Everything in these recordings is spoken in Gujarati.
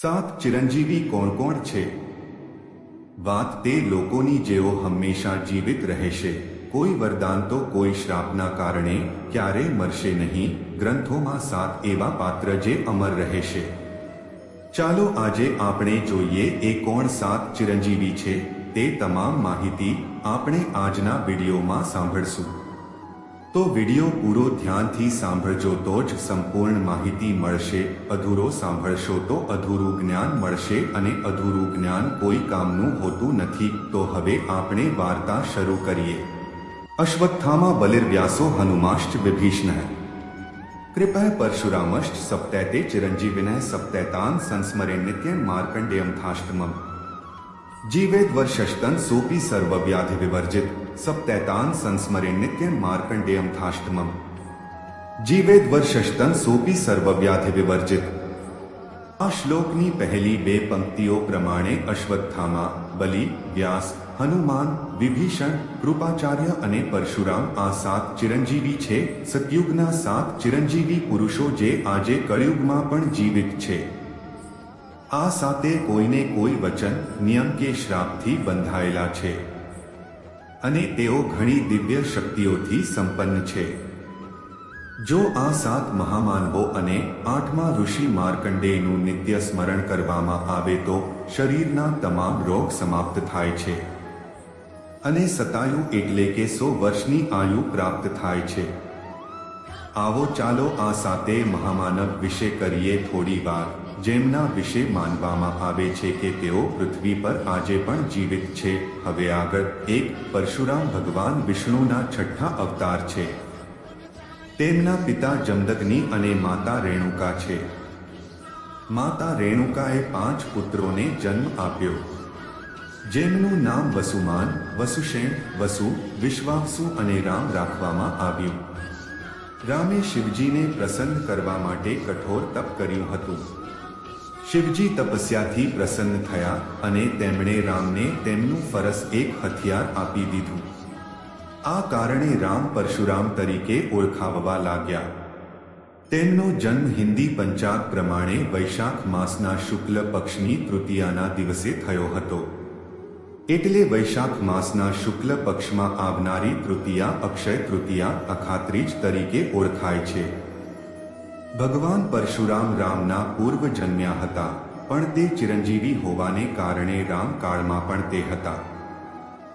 સાત ચિરંજીવી કોણ કોણ છે? વાત તે લોકોની જેઓ હંમેશા જીવિત રહેશે. કોઈ વરદાન તો કોઈ શ્રાપના કારણે ક્યારે મરશે નહીં. ગ્રંથોમાં સાત એવા પાત્ર જે અમર રહેશે. ચાલો આજે આપણે જોઈએ એ કોણ સાત ચિરંજીવી છે. તે તમામ માહિતી આપણે આજના વિડીયોમાં સાંભળશું. તો વીડિયો પૂરો ધ્યાનથી સાંભળજો તો જ સંપૂર્ણ માહિતી મળશે, અધૂરો સાંભળશો તો અધૂરું જ્ઞાન મળશે અને અધૂરું જ્ઞાન કોઈ કામનું હોતું નથી. તો હવે આપણે વાર્તા શરૂ કરીએ. અશ્વત્થામા બલિર્વ્યાસો હનુમાશ્ચ વિભીષણ. કૃપય પરશુરામશ્ચ સપ્તૈતે ચિરંજીવિનઃ સપ્તૈતાન સંસ્મરે નિત્યં માર્કંડેયમ થાષ્ટમમ. જીવેદ્વર્ષસ્તન સોપી સર્વવ્યાધિ વિવર્જિત. સપ્તૈતાન સંસ્મરે मार्कंडेयम થાષ્ટમમ જીવેદ્વર્ષસ્તન સોપી સર્વવ્યાધિ વિવર્જિત આ શ્લોકની પહેલી બે પંક્તિઓ પ્રમાણે અશ્વત્થામા બલિ વ્યાસ હનુમાન વિભીષણ કૃપાચાર્ય અને પરશુરામ આ સાત ચિરંજીવી છે સતયુગના સાત ચિરંજીવી પુરુષો જે આજે કળિયુગમાં પણ જીવિત છે આ સાતે કોઈને કોઈ વચન નિયમ કે શ્રાપથી બંધાયેલા છે અને તેઓ ઘણી દિવ્ય શક્તિઓથી સંપન્ન છે. જો આ સાત મહામાનવો અને આઠમા ઋષિ માર્કંડેયનું નિત્ય સ્મરણ કરવામાં આવે તો શરીરના તમામ રોગ સમાપ્ત થાય છે. અને સતાયુ એટલે કે સો વર્ષની આયુ પ્રાપ્ત થાય છે. આવો ચાલો આ સાતે મહામાનવ વિશે કરીએ થોડી વાર જેમના વિશે માનવામાં આવે છે કે તેઓ પૃથ્વી પર આજે પણ જીવિત છે. હવે આગળ એક પરશુરામ ભગવાન વિષ્ણુના છઠ્ઠા અવતાર છે. તેમના પિતા જમદગ્નિ અને માતા રેણુકા છે. માતા રેણુકાએ પાંચ પુત્રોને જન્મ આપ્યો. જેમનું નામ વસુમાન વસુષેણ વસુ, વિશ્વાસુ અને રામ રાખવામાં આવ્યું. રામે શિવજીને પ્રસન્ન કરવા માટે કઠોર તપ કર્યું હતું. શિવજી તપસ્યાથી પ્રસન્ન થયા અને તેમણે રામને તેમનું ફરસ એક હથિયાર આપી દીધું. આ કારણે રામ પરશુરામ તરીકે ઓળખાવવા લાગ્યા. તેમનો જન્મ હિન્દી પંચાગ પ્રમાણે વૈશાખ માસના શુક્લ પક્ષની તૃતીયાના દિવસે થયો હતો. એટલે વૈશાખ માસના શુક્લ પક્ષમાં આવનારી તૃતીયા, અક્ષય તૃતીયા, અખાત્રીજ તરીકે ઓળખાય છે. ભગવાન પરશુરામ રામના પૂર્વ જન્મ્યા હતા, પણ તે ચિરંજીવી હોવાને કારણે રામકાળમાં પણ તે હતા.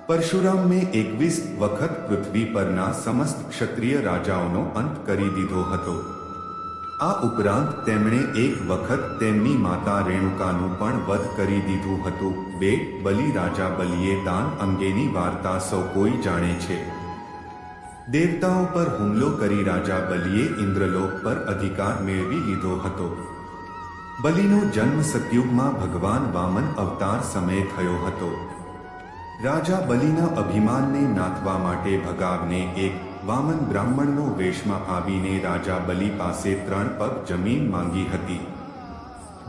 પરશુરામે એકવીસ વખત પૃથ્વી પરના સમસ્ત ક્ષત્રિય રાજાઓનો અંત કરી દીધો હતો. આ ઉપરાંત તેમણે એક વખત તેમની માતા રેણુકાનું પણ વધ કરી દીધું હતું. બે બલિ રાજા બલિએ દાન અંગેની વાર્તા સૌ કોઈ જાણે છે. દેવતાઓ પર હુમલો કરી રાજા બલિએ ઇન્દ્રલોક પર અધિકાર મેળવી લીધો હતો. બલિનો જન્મ સતયુગમાં ભગવાન વામન અવતાર સમયે થયો હતો. રાજા બલિના અભિમાનને નાથવા માટે ભગાવને એક વામન બ્રાહ્મણનો વેશમાં આવીને રાજા બલિ પાસે ત્રણ પગ જમીન માંગી હતી.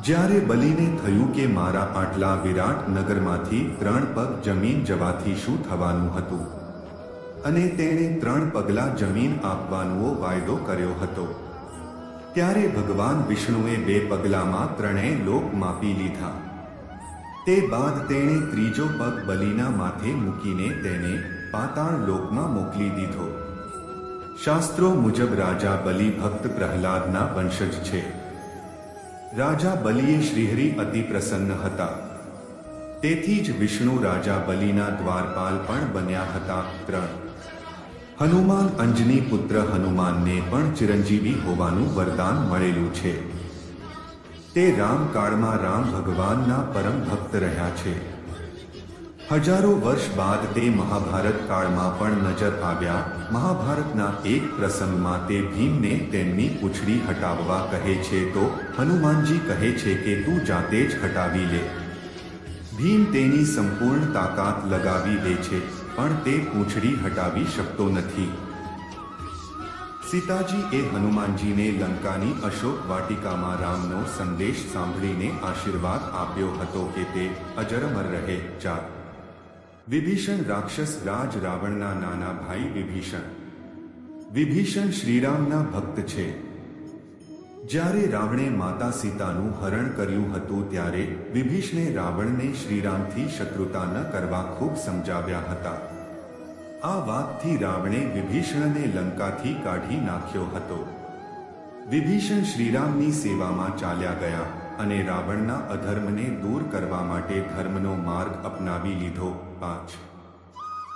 જ્યારે બલિને થયું કે મારા આટલા વિરાટ નગરમાંથી ત્રણ પગ જમીન જવાથી શું થવાનું હતું? અને તેણે ત્રણ પગલા જમીન આપવાનો વાયદો કર્યો હતો. ત્યારે ભગવાન વિષ્ણુએ બે પગલામાં ત્રણેય લોક માપી લીધા. તે બાદ તેણે ત્રીજો પગ બલિના માથે મૂકીને તેને પાતાળ લોકમાં મોકલી દીધો. શાસ્ત્રો મુજબ રાજા બલિ ભક્ત પ્રહલાદના વંશજ છે. રાજા બલિએ શ્રીહરિ અતિ પ્રસન્ન હતા. તેથી જ વિષ્ણુ રાજા બલિના દ્વારપાલ પણ બન્યા હતા ત્રણ. હનુમાન અંજની પુત્ર હનુમાનને પણ ચિરંજીવી હોવાનું વરદાન મળેલું છે. તે રામકાળમાં રામ ભગવાનના પરમ ભક્ત રહ્યા છે. હજારો વર્ષ બાદ તે મહાભારત કાળમાં પણ નજર આવ્યા. મહાભારતના એક પ્રસંગમાં તે ભીમને તેમની પૂંછડી હટાવવા કહે છે તો હનુમાનજી કહે છે કે તું જાતે જ હટાવી લે. ભીમ તેની સંપૂર્ણ તાકાત લગાવી દે છે, પણ તે પૂંછડી હટાવી શકતો નથી. સીતાજી એ હનુમાનજીને લંકાની અશોક વાટિકામાં રામનો સંદેશ સાંભળીને આશીર્વાદ આપ્યો હતો કે તે અજરમર રહે ચાર વિભીષણ રાક્ષસ રાજ રાવણના નાના ભાઈ વિભીષણ. વિભીષણ શ્રીરામના ભક્ત છે. જ્યારે રાવણે માતા સીતાનું હરણ કર્યું હતું ત્યારે વિભીષણે રાવણને શ્રીરામથી શત્રુતા ન કરવા ખૂબ સમજાવ્યા હતા. આ વાતથી રાવણે વિભીષણને લંકાથી કાઢી નાખ્યો હતો. વિભીષણ શ્રીરામની સેવામાં ચાલ્યા ગયા. અને રાવણના અધર્મને દૂર કરવા માટે ધર્મનો માર્ગ અપનાવી લીધો. પાંચ.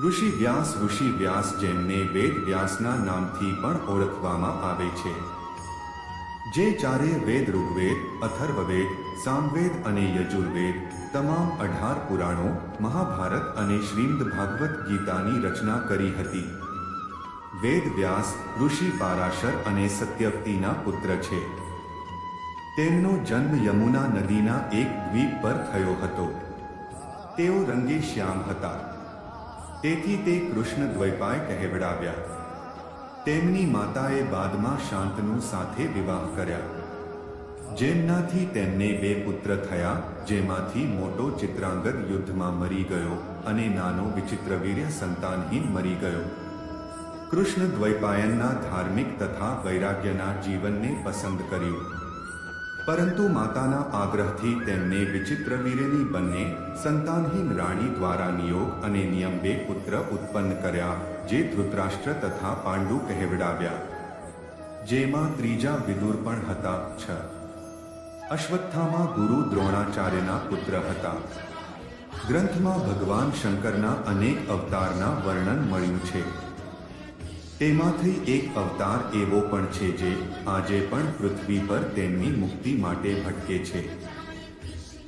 ઋષિ વ્યાસ ઋષિ વ્યાસ જેમને વેદ વ્યાસના નામથી પણ ઓળખવામાં આવે છે. જે ચારે વેદ ઋગ્વેદ, અથર્વવેદ, સામવેદ અને યજુર્વેદ, તમામ અઢાર પુરાણો, મહાભારત અને શ્રીમદ ભાગવત ગીતાની રચના કરી હતી. વેદ વ્યાસ, ઋષિ પારાશર અને સત્યવતીના પુત્ર છે. તેમનો જન્મ યમુના નદીના એક દ્વીપ પર થયો હતો. તેઓ રંગે શ્યામ હતા. તેથી તે કૃષ્ણ દ્વૈપાય કહેવડાવ્યા. તેમની માતાએ બાદમાં શાંતનુ સાથે વિવાહ કર્યા. જેમનાથી તેમને બે પુત્ર થયા, જેમાંથી મોટો ચિત્રાંગદ યુદ્ધમાં મરી ગયો અને નાનો વિચિત્રવીર્ય સંતાનહીન મરી ગયો. કૃષ્ણ દ્વૈપાયનના ધાર્મિક તથા વૈરાગ્યના જીવનને પસંદ કર્યું. પરંતુ માતાના આગ્રહથી તેમને વિચિત્રવીર્યની બંને સંતાનહીન રાણી દ્વારા નિયોગ અને નિયમ બે પુત્ર ઉત્પન્ન કર્યા, જે ધૃતરાષ્ટ્ર તથા પાંડુ કહેવડાવ્યા, જેમાં ત્રીજા વિદુર પણ હતા, છ. અશ્વત્થામાં ગુરુ દ્રોણાચાર્યના પુત્ર હતા. ગ્રંથમાં ભગવાન શંકરના અનેક અવતારના વર્ણન મળ્યું છે. તેમાંથી એક અવતાર એવો પણ છે જે આજે પણ પૃથ્વી પર તેમની મુક્તિ માટે ભટકે છે.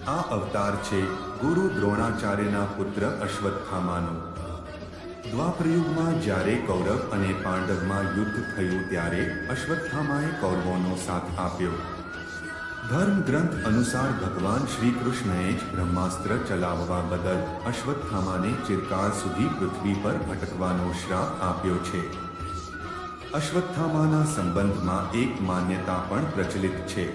આ અવતાર છે ગુરુ દ્રોણાચાર્યના પુત્ર અશ્વત્થામાનો. દ્વાપરયુગમાં જ્યારે કૌરવ અને પાંડવમાં યુદ્ધ થયું ત્યારે અશ્વત્થામાએ કૌરવોનો સાથ આપ્યો. ધર્મ ગ્રંથ અનુસાર ભગવાન શ્રી કૃષ્ણએ જ બ્રહ્માસ્ત્ર ચલાવવા બદલ અશ્વત્થામાને ચિરકાળ સુધી પૃથ્વી પર ભટકવાનો શ્રાપ આપ્યો છે. અશ્વત્થામાના સંબંધમાં એક માન્યતા પણ પ્રચલિત છે.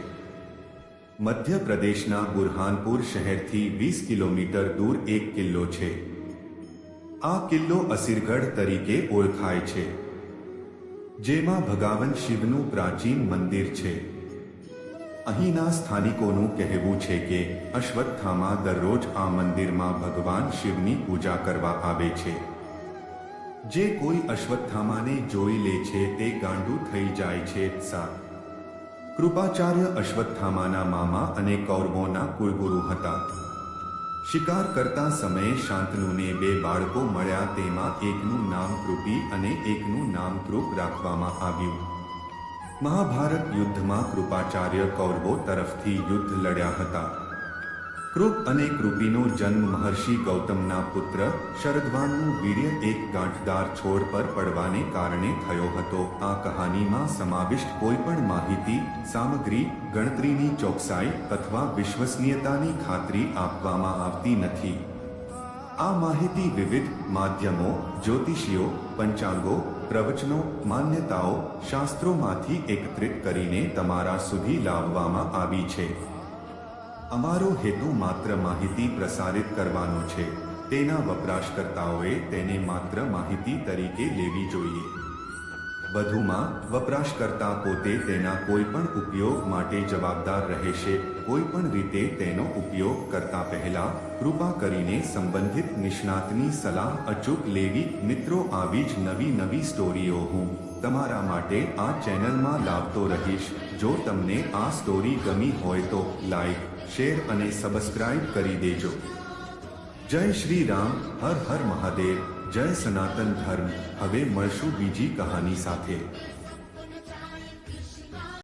મધ્યપ્રદેશના બુરહાનપુર શહેરથી વીસ કિલોમીટર દૂર એક કિલ્લો છે. આ કિલ્લો અસીરગઢ તરીકે ઓળખાય છે, જેમાં ભગાવન શિવનું પ્રાચીન મંદિર છે. અહીંના સ્થાનિકોનું કહેવું છે કે અશ્વત્થામાં દરરોજ આ મંદિરમાં ભગવાન શિવની પૂજા કરવા આવે છે. જે કોઈ અશ્વત્થામાને જોઈ લે છે તે ગાંડું થઈ જાય છે સાત કૃપાચાર્ય અશ્વત્થામાના મામા અને કૌરવોના કુળગુરુ હતા. શિકાર કરતા સમયે શાંતનુને બે બાળકો મળ્યા તેમાં એકનું નામ કૃપી અને એકનું નામ કૃપ રાખવામાં આવ્યું. મહાભારત યુદ્ધમાં કૃપાચાર્ય કૌરવો તરફથી યુદ્ધ લડ્યા હતા. કૃપ અને કૃપીનો જન્મ મહર્ષિ ગૌતમના પુત્ર શરદવાનનું વીર્ય એક ગાંઠદાર છોડ પર પડવાને કારણે થયો હતો. આ કહાનીમાં સમાવિષ્ટ કોઈપણ માહિતી, સામગ્રી, ગણતરીની ચોકસાઈ અથવા વિશ્વસનીયતાની ખાતરી આપવામાં આવતી નથી. આ માહિતી વિવિધ માધ્યમો, જ્યોતિષીઓ, પંચાંગો, પ્રવચનો, માન્યતાઓ, શાસ્ત્રોમાંથી એકત્રિત કરીને તમારા સુધી લાવવામાં આવી છે. અમારો હેતુ માત્ર માહિતી પ્રસારિત કરવાનો છે. તેના વપરાશકર્તાઓએ તેને માત્ર માહિતી તરીકે લેવી જોઈએ. વધુમાં, વપરાશકર્તા પોતે તેના કોઈપણ ઉપયોગ માટે જવાબદાર રહેશે. કોઈપણ રીતે તેનો ઉપયોગ કરતા પહેલા, કૃપા કરીને સંબંધિત નિષ્ણાતની સલાહ અચૂક લેવી. મિત્રો, આવી જ નવી નવી સ્ટોરીઓ હું તમારા માટે આ ચેનલમાં લાવતો રહીશ. જો તમને આ સ્ટોરી ગમી હોય તો લાઈક શેર અને સબસ્ક્રાઇબ કરી દેજો. જય શ્રી રામ, હર હર મહાદેવ, જય સનાતન ધર્મ. હવે મળશું બીજી કહાની સાથે.